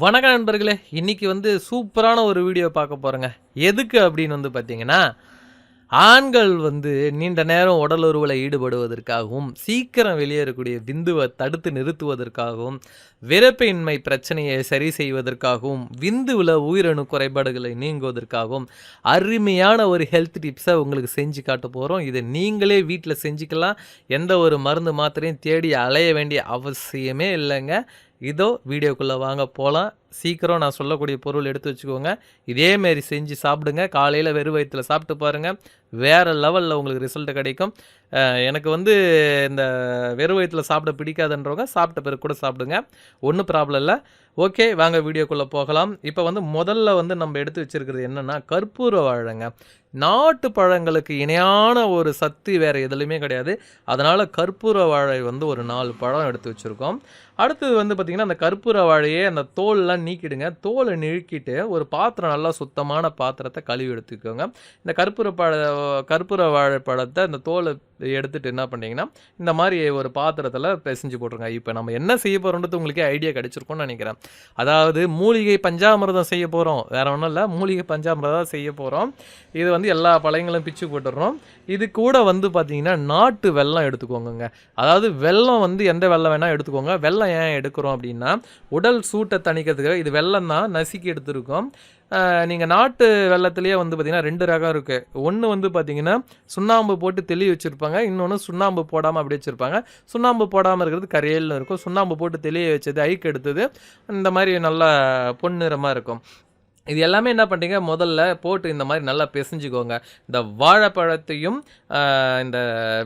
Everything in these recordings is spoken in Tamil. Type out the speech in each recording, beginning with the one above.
வணக்கம் நண்பர்களே இன்றைக்கி வந்து சூப்பரான ஒரு வீடியோ பார்க்க போகிறேங்க எதுக்கு அப்படின்னு வந்து பார்த்தீங்கன்னா ஆண்கள் வந்து நீண்ட நேரம் உடலுறவில் ஈடுபடுவதற்காகவும் சீக்கிரம் வெளியேறக்கூடிய விந்துவை தடுத்து நிறுத்துவதற்காகவும் விரப்பின்மை பிரச்சனையை சரி செய்வதற்காகவும் விந்துவில் உயிரணு குறைபாடுகளை நீங்குவதற்காகவும் அருமையான ஒரு ஹெல்த் டிப்ஸை உங்களுக்கு செஞ்சு காட்ட போகிறோம் இதை நீங்களே வீட்டில் செஞ்சுக்கலாம். எந்த ஒரு மருந்து மாத்திரையும் தேடி அலைய வேண்டிய அவசியமே இல்லைங்க. இதோ வீடியோக்குள்ளே வாங்க போகலாம் சீக்கிரம் நான் சொல்லக்கூடிய பொருள் எடுத்து வச்சுக்கோங்க. இதேமாரி செஞ்சு சாப்பிடுங்க. காலையில் வெறும் வயிற்றில் சாப்பிட்டு பாருங்கள் வேறு லெவலில் உங்களுக்கு ரிசல்ட் கிடைக்கும். எனக்கு வந்து இந்த வெறும் வயிற்றில் சாப்பிட பிடிக்காதுன்றவங்க சாப்பிட்ட பிறகு கூட சாப்பிடுங்க. ஒன்றும் ப்ராப்ளம் இல்லை. ஓகே வாங்க வீடியோக்குள்ளே போகலாம். இப்போ வந்து முதல்ல வந்து நம்ம எடுத்து வச்சிருக்கிறது என்னென்னா கற்பூர வாழைங்க. நாட்டு பழங்களுக்கு இணையான ஒரு சக்தி வேறு எதுலையுமே கிடையாது. அதனால் கற்பூர வாழை வந்து ஒரு நாலு பழம் எடுத்து வச்சுருக்கோம். அடுத்தது வந்து பார்த்திங்கன்னா அந்த கற்பூர வாழையே அந்த தோல்லாம் நீக்கிடுங்க. தோலை நிறுக்கிட்டு ஒரு பாத்திரம் நல்லா சுத்தமான பாத்திரத்தை கழுவி எடுத்துக்கோங்க. இந்த கற்பூர பழ கற்பூர வாழைப்பழத்தை இந்த தோலை எடுத்துகிட்டு என்ன பண்ணீங்கன்னா இந்த மாதிரி ஒரு பாத்திரத்தில் பிசைஞ்சு போட்டுருங்க. இப்போ நம்ம என்ன செய்ய போகிறோன்றது உங்களுக்கே ஐடியா கிடைச்சிருக்கும்னு நினைக்கிறேன். அதாவது மூலிகை பஞ்சாமிரதம் செய்ய போகிறோம் வேறு ஒன்றும் இல்லை. மூலிகை பஞ்சாமிரதம் செய்ய போகிறோம் இது வந்து எல்லா பழங்களும் பிச்சு போட்டுடுறோம். இது கூட வந்து பார்த்தீங்கன்னா நாட்டு வெல்லம் எடுத்துக்கோங்க அதாவது வெல்லம் வந்து எந்த வெள்ளம் வேணால் எடுத்துக்கோங்க. வெள்ளம் ஏன் எடுக்கிறோம் அப்படின்னா உடல் சூட்டை தணிக்கிறதுக்கு இது வெல்லம் தான் நசுக்கி எடுத்திருக்கோம். நீங்கள் நாட்டு வெள்ளத்துலேயே வந்து பார்த்திங்கன்னா ரெண்டு ரகம் இருக்குது ஒன்று வந்து பார்த்திங்கன்னா சுண்ணாம்பு போட்டு தெளி வச்சுருப்பாங்க. இன்னொன்று சுண்ணாம்பு போடாமல் அப்படி வச்சுருப்பாங்க. சுண்ணாம்பு போடாமல் இருக்கிறது கரையல்னு இருக்கும். சுண்ணாம்பு போட்டு தெளிய வச்சது ஐக்கு எடுத்தது. இந்த மாதிரி நல்லா பொன்னிறமாக இருக்கும். இது எல்லாமே என்ன பண்ணுறீங்க முதல்ல போட்டு இந்த மாதிரி நல்லா பிசைஞ்சுக்கோங்க. இந்த வாழைப்பழத்தையும் இந்த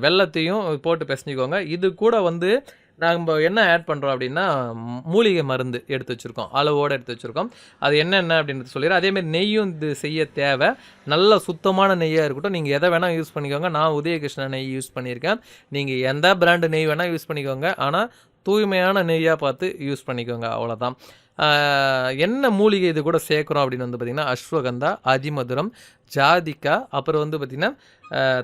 வெள்ளத்தையும் போட்டு பிசைஞ்சுக்கோங்க. இது கூட வந்து நம்ம என்ன ஆட் பண்ணுறோம் அப்படின்னா மூலிகை மருந்து எடுத்து வச்சுருக்கோம். அளவோடு எடுத்து வச்சுருக்கோம். அது என்னென்ன அப்படின்றது சொல்லிடுறேன் அதேமாதிரி நெய்யும் இது செய்ய தேவை. நல்ல சுத்தமான நெய்யாக இருக்கட்டும். நீங்கள் எதை வேணால் யூஸ் பண்ணிக்கோங்க. நான் உதயகிருஷ்ணா நெய் யூஸ் பண்ணியிருக்கேன். நீங்கள் எந்த பிராண்டு நெய் வேணால் யூஸ் பண்ணிக்கோங்க. ஆனால் தூய்மையான நெய்யாக பார்த்து யூஸ் பண்ணிக்கோங்க அவ்வளோதான் என்ன மூலிகை இது கூட சேர்க்குறோம் அப்படின்னு வந்து பார்த்திங்கன்னா அஸ்வகந்தா அதிமதுரம் ஜாதிக்கா அப்புறம் வந்து பார்த்திங்கன்னா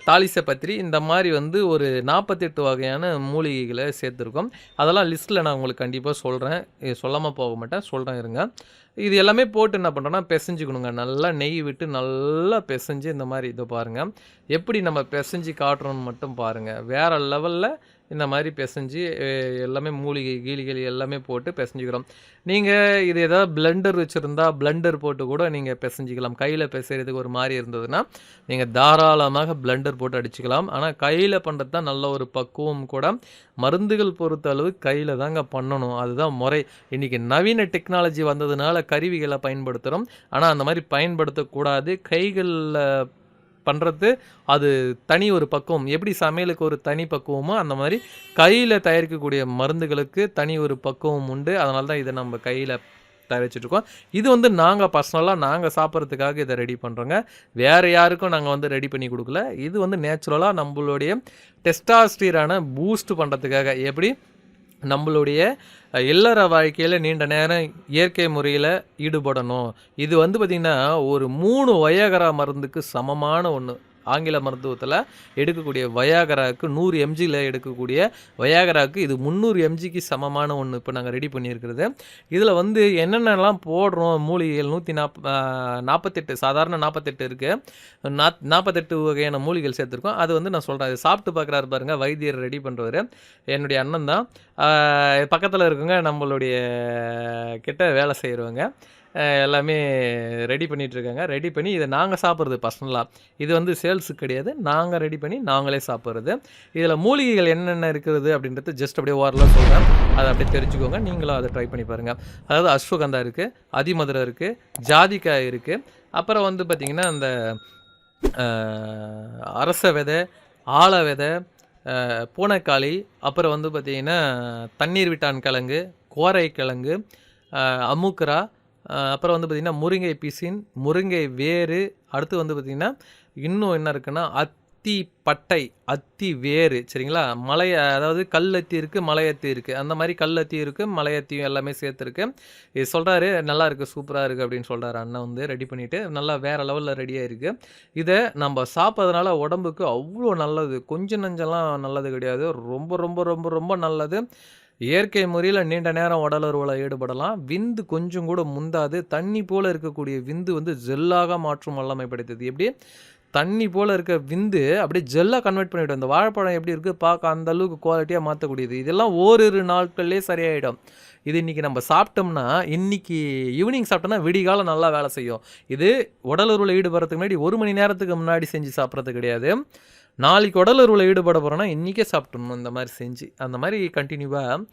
தாலிசப்பத்திரி இந்த மாதிரி வந்து ஒரு நாற்பத்தெட்டு வகையான மூலிகைகளை சேர்த்துருக்கோம். அதெல்லாம் லிஸ்ட்டில் நான் உங்களுக்கு கண்டிப்பாக சொல்கிறேன் சொல்லாமல் போக மாட்டேன் சொல்கிறேன் இருங்க. இது எல்லாமே போட்டு என்ன பண்ணுறோன்னா பிசைஞ்சுக்கணுங்க. நல்லா நெய் விட்டு நல்லா பிசைஞ்சு இந்த மாதிரி இதை பாருங்கள் எப்படி நம்ம பிசைஞ்சு காட்டுறோன்னு மட்டும் பாருங்கள் வேறு லெவலில் இந்த மாதிரி பிசைஞ்சு எல்லாமே மூலிகை கீலிகள் எல்லாமே போட்டு பிசைஞ்சுக்கிறோம். நீங்கள் இது ஏதாவது பிளண்டர் வச்சுருந்தா பிளண்டர் போட்டு கூட நீங்கள் பிசைஞ்சிக்கலாம். கையில் பிசைகிறதுக்கு ஒரு மாதிரி இருந்ததுன்னா நீங்கள் தாராளமாக பிளண்டர் போட்டு அடிச்சுக்கலாம். ஆனால் கையில் பண்ணுறது தான் நல்ல ஒரு பக்குவம் கூட. மருந்துகள் பொறுத்த அளவு கையில் தாங்க பண்ணணும். அதுதான் முறை. இன்றைக்கி நவீன டெக்னாலஜி வந்ததுனால கருவிகளை பயன்படுத்துகிறோம் ஆனால் அந்த மாதிரி பயன்படுத்தக்கூடாது. கைகளில் பண்ணுறது அது தனி ஒரு பக்குவம். எப்படி சமையலுக்கு ஒரு தனி பக்குவமோ அந்த மாதிரி கையில் தயாரிக்கக்கூடிய மருந்துகளுக்கு தனி ஒரு பக்குவம் உண்டு. அதனால தான் இதை நம்ம கையில் தயாரிச்சிட்ருக்கோம் இது வந்து நாங்கள் பர்சனலாக நாங்கள் சாப்பிட்றதுக்காக இதை ரெடி பண்ணுறோங்க வேறு யாருக்கும் நாங்கள் வந்து ரெடி பண்ணி கொடுக்கல. இது வந்து நேச்சுரலாக நம்மளுடைய டெஸ்டாஸ்டீரான பூஸ்ட் பண்ணுறதுக்காக எப்படி? நம்மளுடைய இல்லற வாழ்க்கையில் நீண்ட நேரம் இயற்கை முறையில் ஈடுபடணும். இது வந்து பார்த்திங்கன்னா ஒரு மூணு வயகரா மருந்துக்கு சமமான ஒன்று ஆங்கில மருத்துவத்தில் எடுக்கக்கூடிய வயாகராவுக்கு நூறு எம்ஜியில் எடுக்கக்கூடிய வயாகராவுக்கு இது முந்நூறு எம்ஜிக்கு சமமான ஒன்று இப்போ நாங்கள் ரெடி பண்ணியிருக்கிறது. இதில் வந்து என்னென்னலாம் போடுறோம்? மூலிகைகள் நூற்றி நாப் நாற்பத்தெட்டு சாதாரண நாற்பத்தெட்டு இருக்குது நாப் நாற்பத்தெட்டு வகையான மூலிகைகள் சேர்த்துருக்கோம். அது வந்து நான் சொல்கிறேன் அது சாப்பிட்டு பார்க்குறாரு பாருங்கள் வைத்தியர் ரெடி பண்ணுறவர் என்னுடைய அண்ணன் தான். பக்கத்தில் இருக்குங்க நம்மளுடைய கிட்ட வேலை செய்கிறவங்க எல்லாமே ரெடி பண்ணிகிட்ருக்காங்க ரெடி பண்ணி இதை நாங்கள் சாப்பிட்றது பர்சனலாக இது வந்து சேல்ஸுக்கு கிடையாது. நாங்கள் ரெடி பண்ணி நாங்களே சாப்பிட்றது. இதில் மூலிகைகள் என்னென்ன இருக்கிறது அப்படின்றது ஜஸ்ட் அப்படியே ஓரலாக சொல்கிறேன் அதை அப்படியே தெரிஞ்சுக்கோங்க. நீங்களும் அதை ட்ரை பண்ணி பாருங்கள் அதாவது அஸ்வகந்தா இருக்குது அதிமதுரம் இருக்குது ஜாதிக்காய் இருக்குது அப்புறம் வந்து பார்த்திங்கன்னா அந்த அரச விதை ஆல விதை பூனைக்காளி அப்புறம் வந்து பார்த்திங்கன்னா தண்ணீர் விட்டான் கிழங்கு கோரை கிழங்கு அமுக்கரா அப்புறம் வந்து பார்த்திங்கன்னா முருங்கை பிசின் முருங்கை வேறு. அடுத்து வந்து பார்த்திங்கன்னா இன்னும் என்ன இருக்குன்னா அத்தி பட்டை அத்தி வேறு சரிங்களா? மலை அதாவது கல்லத்தி இருக்குது மலையத்தி இருக்குது அந்த மாதிரி கல்லத்தி இருக்குது மலையத்தியும் எல்லாமே சேர்த்துருக்கு. இது சொல்கிறாரு நல்லா இருக்குது சூப்பராக இருக்குது அப்படின்னு சொல்கிறாரு அண்ணன் வந்து ரெடி பண்ணிவிட்டு நல்லா வேறு லெவலில் ரெடியாக இருக்குது இதை நம்ம சாப்பிட்றதுனால உடம்புக்கு அவ்வளோ நல்லது. கொஞ்சம் நஞ்செல்லாம் நல்லது கிடையாது. ரொம்ப ரொம்ப ரொம்ப ரொம்ப நல்லது. இயற்கை முறையில் நீண்ட நேரம் உடலுறவில் ஈடுபடலாம். விந்து கொஞ்சம் கூட முந்தாது. தண்ணி போல் இருக்கக்கூடிய விந்து வந்து ஜெல்லாக மாற்றும் வல்லமை படைத்தது. எப்படி? தண்ணி போல் இருக்க விந்து அப்படியே ஜெல்லாக கன்வெர்ட் பண்ணிவிடும் இந்த வாழைப்பழம் எப்படி இருக்குது பார்க்க அந்த அளவுக்கு குவாலிட்டியாக மாற்றக்கூடியது. இதெல்லாம் ஓரிரு நாட்கள்லேயே சரியாயிடும். இது இன்றைக்கி நம்ம சாப்பிட்டோம்னா இன்றைக்கி ஈவினிங் சாப்பிட்டோம்னா விடிகாலம் நல்லா வேலை செய்யும். இது உடலுறவில் ஈடுபடுறதுக்கு முன்னாடி ஒரு மணி நேரத்துக்கு முன்னாடி செஞ்சு சாப்பிட்றது கிடையாது. நாளைக்கு உடலுறவில் ஈடுபட போகிறோன்னா இன்றைக்கே சாப்பிட்ணும் இந்த மாதிரி செஞ்சு. அந்த மாதிரி கண்டினியூவாக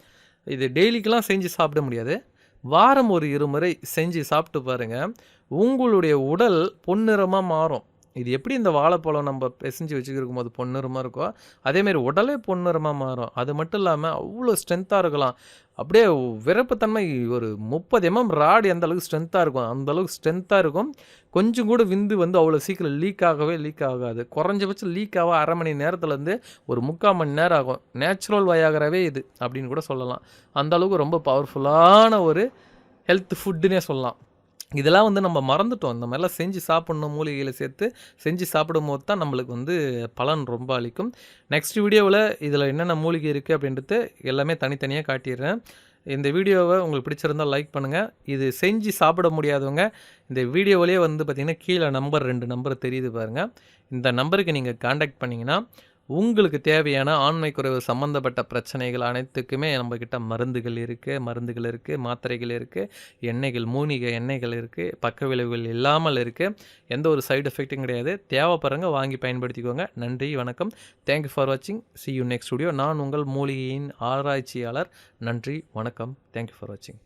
இது டெய்லிக்கெலாம் செஞ்சு சாப்பிட முடியாது. வாரம் ஒரு இருமுறை செஞ்சு சாப்பிட்டு பாருங்கள் உங்களுடைய உடல் பொன்னிறமாக மாறும். இது எப்படி இந்த வாழைப்பழம் நம்ம பிசைஞ்சு வச்சுக்கிருக்கும் போது பொன்னிறமாக இருக்கோ அதேமாரி உடலே பொன்னிறமாக மாறும். அது மட்டும் இல்லாமல் அவ்வளோ ஸ்ட்ரென்த்தாக இருக்கலாம். அப்படியே விருப்பத்தன்மை ஒரு முப்பது எம்எம் ராடு எந்த அளவுக்கு ஸ்ட்ரென்த்தாக இருக்கும் அந்த அளவுக்கு ஸ்ட்ரென்த்தாக இருக்கும். கொஞ்சம் கூட விந்து வந்து அவ்வளோ சீக்கிரம் லீக் ஆகவே லீக் ஆகாது. குறைஞ்சபட்சம் லீக் ஆக அரை மணி நேரத்துலேருந்து ஒரு முக்கால் மணி நேரம் ஆகும். நேச்சுரல் வயாகரவே இது அப்படின்னு கூட சொல்லலாம். அந்த அளவுக்கு ரொம்ப பவர்ஃபுல்லான ஒரு ஹெல்த் ஃபுட்டுன்னே சொல்லலாம். இதெல்லாம் வந்து நம்ம மறந்துட்டோம். இந்த மாதிரிலாம் செஞ்சு சாப்பிட்ணும் மூலிகைகளை சேர்த்து செஞ்சு சாப்பிடும் போது தான் நம்மளுக்கு வந்து பலன் ரொம்ப அளிக்கும். நெக்ஸ்ட் வீடியோவில் இதில் என்னென்ன மூலிகை இருக்குது அப்படின்றது எல்லாமே தனித்தனியாக காட்டிடுறேன். இந்த வீடியோவை உங்களுக்கு பிடிச்சிருந்தால் லைக் பண்ணுங்கள் இது செஞ்சு சாப்பிட முடியாதவங்க இந்த வீடியோவிலே வந்து பார்த்திங்கன்னா கீழே நம்பர் ரெண்டு நம்பர் தெரியுது பாருங்கள் இந்த நம்பருக்கு நீங்கள் காண்டாக்ட் பண்ணிங்கன்னா உங்களுக்கு தேவையான ஆண்மை குறைவு சம்மந்தப்பட்ட பிரச்சனைகள் அனைத்துக்குமே நம்மக்கிட்ட மருந்துகள் இருக்குது மருந்துகள் இருக்குது மாத்திரைகள் இருக்குது எண்ணெய்கள் மூலிகை எண்ணெய்கள் இருக்குது பக்க விளைவுகள் இல்லாமல் இருக்குது எந்த ஒரு சைடு எஃபெக்ட்டும் கிடையாது. தேவைப்படுறங்க வாங்கி பயன்படுத்திக்கோங்க. நன்றி வணக்கம். தேங்க்யூ ஃபார் வாட்சிங் சி யூ நெக்ஸ்ட் ஸ்டுடியோ நான் உங்கள் மூலிகையின் ஆராய்ச்சியாளர். நன்றி வணக்கம். தேங்க்யூ ஃபார் வாட்சிங்